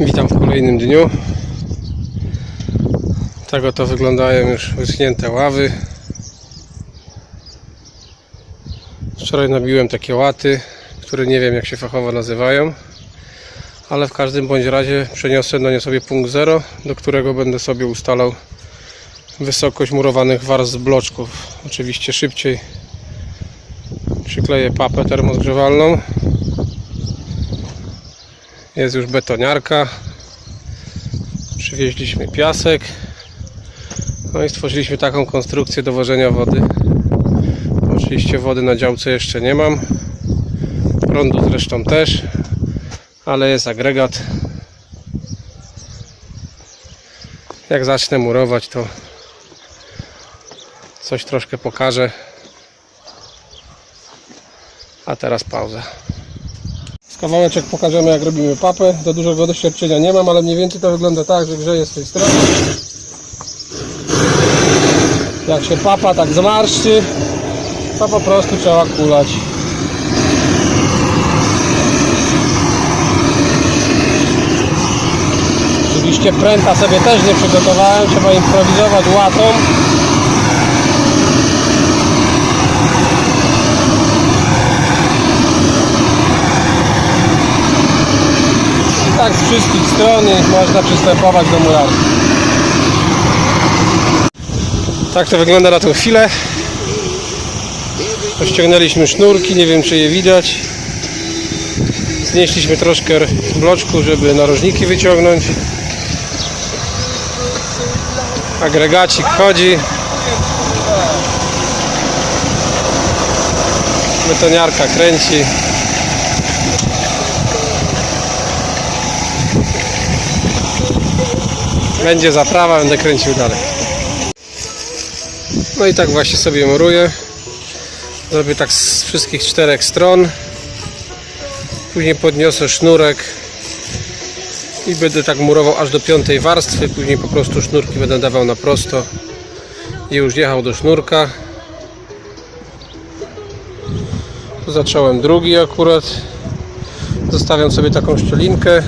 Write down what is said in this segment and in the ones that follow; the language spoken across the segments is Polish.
Witam w kolejnym dniu. Tak oto wyglądają już wyschnięte ławy. Wczoraj nabiłem takie łaty, które nie wiem jak się fachowo nazywają, ale w każdym bądź razie przeniosę do nie sobie punkt zero, do którego będę sobie ustalał wysokość murowanych warstw bloczków. Oczywiście szybciej przykleję papę termozgrzewalną. Jest już betoniarka. Przywieźliśmy piasek. No i stworzyliśmy taką konstrukcję dowożenia wody. Oczywiście wody na działce jeszcze nie mam. Prądu zresztą też. Ale jest agregat. Jak zacznę murować to coś troszkę pokażę. A teraz pauza. Kawałeczek pokażemy jak robimy papę. Za dużego doświadczenia nie mam, ale mniej więcej to wygląda tak, że grzeje z tej strony. Jak się papa tak zmarszczy, to po prostu trzeba kulać. Oczywiście pręta sobie też nie przygotowałem, trzeba improwizować łatą. Tak z wszystkich stron można przystępować do murarki. Tak to wygląda na tą chwilę. Pościągnęliśmy sznurki, nie wiem czy je widać. Znieśliśmy troszkę bloczku, żeby narożniki wyciągnąć. Agregacik chodzi. Betoniarka kręci. Będzie zaprawa, będę kręcił dalej. No i tak właśnie sobie muruję. Zrobię tak z wszystkich czterech stron. Później podniosę sznurek i będę tak murował aż do piątej warstwy. Później po prostu sznurki będę dawał na prosto i już jechał do sznurka. Zacząłem drugi akurat. Zostawiam sobie taką szczelinkę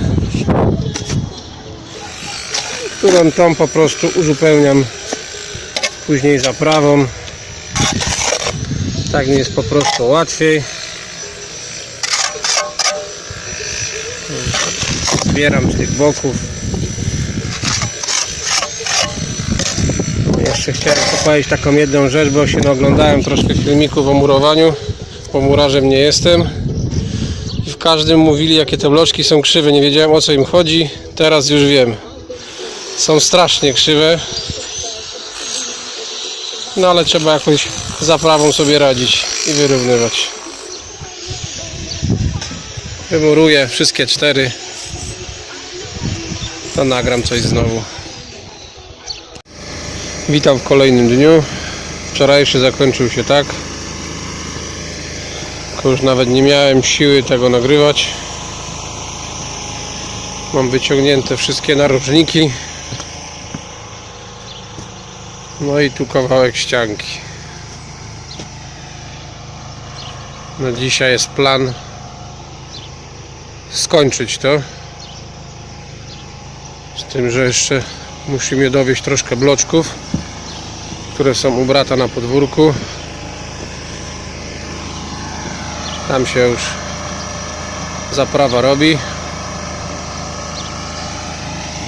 którą tą po prostu uzupełniam później zaprawą tak mi jest po prostu łatwiej. Zbieram z tych boków. Jeszcze chciałem powiedzieć taką jedną rzecz bo się oglądałem troszkę filmików o murowaniu. Bo murarzem nie jestem. W każdym mówili jakie te bloczki są krzywe. Nie wiedziałem o co im chodzi. Teraz już wiem są strasznie krzywe. No ale trzeba jakoś zaprawą sobie radzić i wyrównywać. Wymuruję wszystkie cztery. To nagram coś znowu. Witam w kolejnym dniu. Wczorajszy zakończył się tak. Już nawet nie miałem siły tego nagrywać. Mam wyciągnięte wszystkie narożniki. No i tu kawałek ścianki. Na dzisiaj jest plan skończyć to. Z tym, że jeszcze musimy dowieść troszkę bloczków, które są u brata na podwórku. Tam się już zaprawa robi.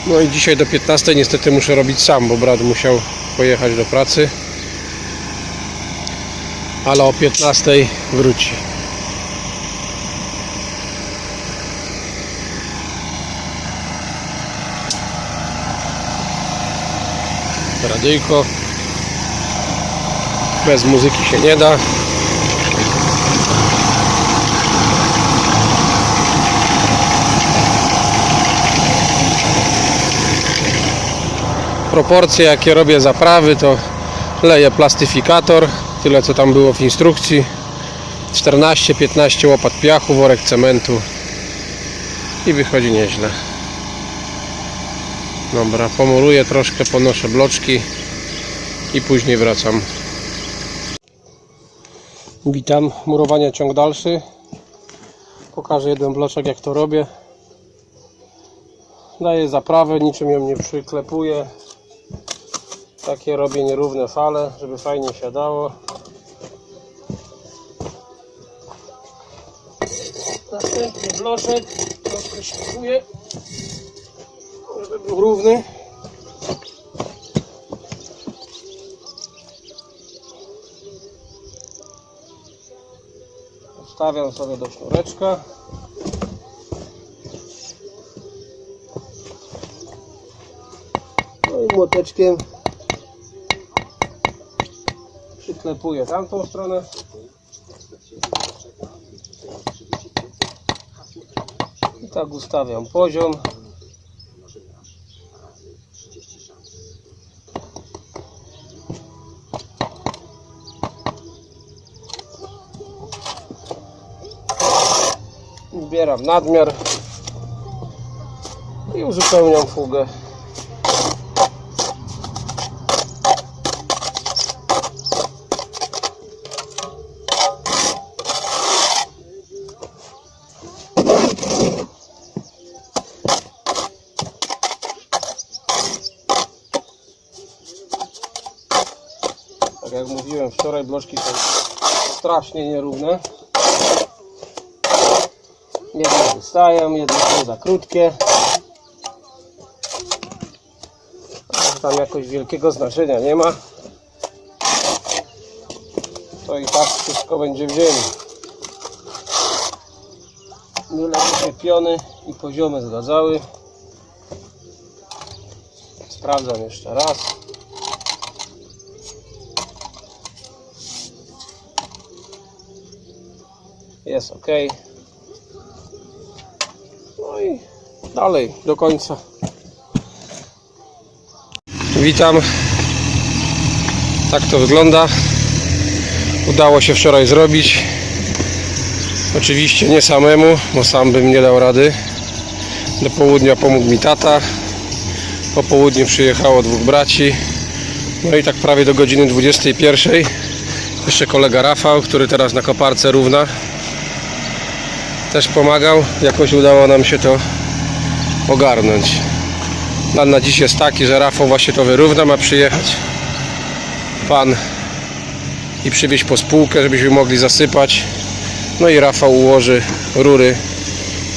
No i dzisiaj do 15 niestety muszę robić sam, bo brat musiał pojechać do pracy. Ale o 15 wróci. Radyjko. Bez muzyki się nie da. Proporcje jakie robię zaprawy to leję plastyfikator tyle co tam było w instrukcji. 14-15 łopat piachu worek cementu. I wychodzi nieźle. Dobra pomuruję troszkę ponoszę bloczki i później wracam. Witam. Murowanie ciąg dalszy. Pokażę jeden bloczek jak to robię. Daję zaprawę, niczym ją nie przyklepuję. Takie robię nierówne fale, żeby fajnie siadało. Następny bloszek, troszkę szlifuję, żeby był równy. Wstawiam sobie do sznureczka. No i młoteczkiem przyklepuję tamtą stronę. I tak ustawiam poziom. Zbieram nadmiar i uzupełniam fugę. Mówiłem wczoraj, bloczki są strasznie nierówne. Jedne wystają, jedne są za krótkie. Tam jakoś wielkiego znaczenia nie ma. To i tak wszystko będzie w ziemi. Byle się piony i poziomy zgadzały. Sprawdzam jeszcze raz. Jest ok. No i dalej do końca. Witam. Tak to wygląda. Udało się wczoraj zrobić. Oczywiście nie samemu, bo sam bym nie dał rady. Do południa pomógł mi tata. Po południu przyjechało dwóch braci. No i tak prawie do godziny 21. Jeszcze kolega Rafał, który teraz na koparce równa. Też pomagał. Jakoś udało nam się to ogarnąć. Plan na dziś jest taki, że Rafał właśnie to wyrówna, ma przyjechać pan i przywieźć po spółkę, żebyśmy mogli zasypać. No i Rafał ułoży rury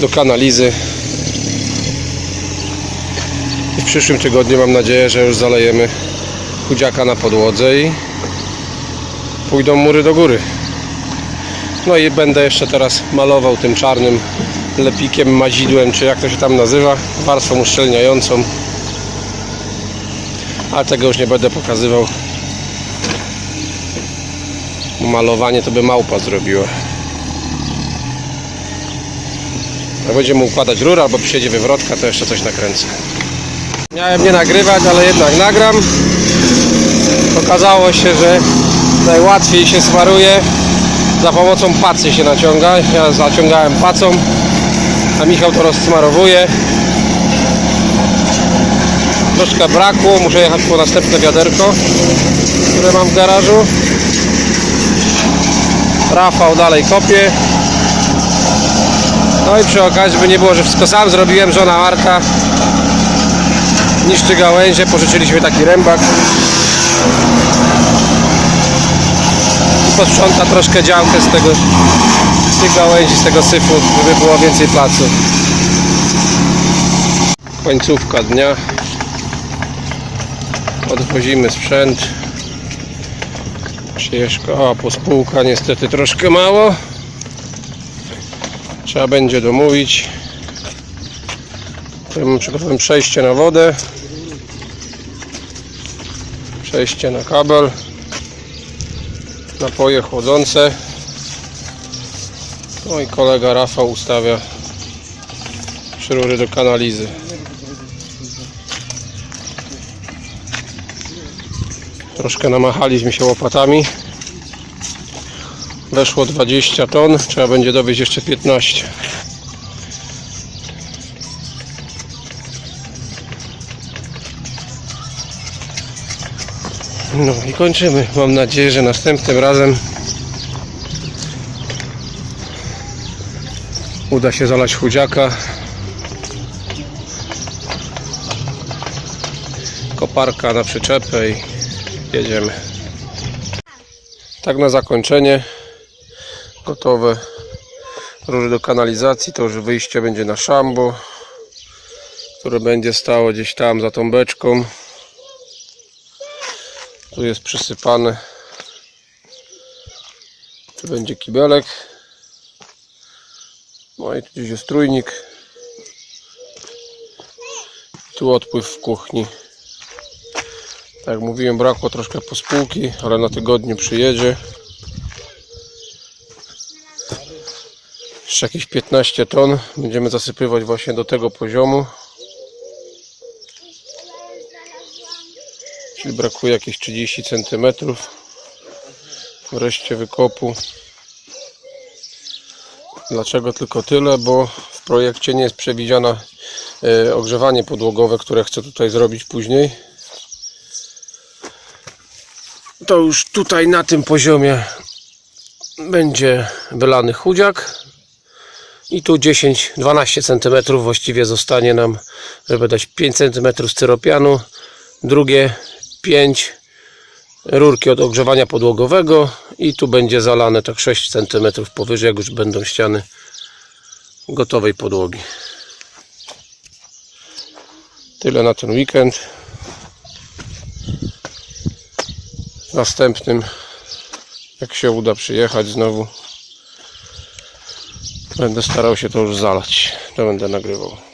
do kanalizy. I w przyszłym tygodniu mam nadzieję, że już zalejemy chudziaka na podłodze i pójdą mury do góry. No i będę jeszcze teraz malował tym czarnym lepikiem, mazidłem, czy jak to się tam nazywa, warstwą uszczelniającą. Ale tego już nie będę pokazywał. Malowanie to by małpa zrobiła. Jak będziemy układać rurę albo przyjedzie wywrotka, to jeszcze coś nakręcę. Miałem nie nagrywać, ale jednak nagram. Okazało się, że najłatwiej się smaruje za pomocą pacy się naciąga. Ja zaciągałem pacą, a Michał to rozsmarowuje. Troszkę brakło, muszę jechać po następne wiaderko, które mam w garażu. Rafał dalej kopie. No i przy okazji, żeby nie było, że wszystko sam zrobiłem, żona Marta niszczy gałęzie, pożyczyliśmy taki rębak posprząta troszkę działkę z tego z tych gałęzi, z tego syfu, żeby było więcej placu. Końcówka dnia. Odwozimy sprzęt. Przyjeżdżka, o pospółka niestety troszkę mało. Trzeba będzie domówić. Tu mam przygotowałem przejście na wodę. Przejście na kabel napoje chłodzące. No i kolega Rafał ustawia szrury do kanalizy. Troszkę namachaliśmy się łopatami. Weszło 20 ton trzeba będzie dowieść jeszcze 15 No i kończymy. Mam nadzieję, że następnym razem uda się zalać chudziaka. koparka na przyczepę i jedziemy. Tak na zakończenie. Gotowe róże do kanalizacji. To już wyjście będzie na szambo, które będzie stało gdzieś tam za tą beczką. Tu jest przysypane. Tu będzie kibelek. No i tu gdzieś jest trójnik. Tu odpływ w kuchni. Tak jak mówiłem, brakło troszkę pospółki, ale na tygodniu przyjedzie. Jeszcze jakieś 15 ton. Będziemy zasypywać właśnie do tego poziomu. Czyli brakuje jakieś 30 cm. Wreszcie wykopu. Dlaczego tylko tyle? Bo w projekcie nie jest przewidziana e, ogrzewanie podłogowe, które chcę tutaj zrobić później. To już tutaj na tym poziomie będzie wylany chudziak i tu 10-12 cm właściwie zostanie nam, żeby dać 5 cm styropianu, drugie 5 rurki od ogrzewania podłogowego i tu będzie zalane tak 6 cm powyżej, jak już będą ściany gotowej podłogi. Tyle na ten weekend. Następnym, jak się uda przyjechać znowu, będę starał się to już zalać. To będę nagrywał.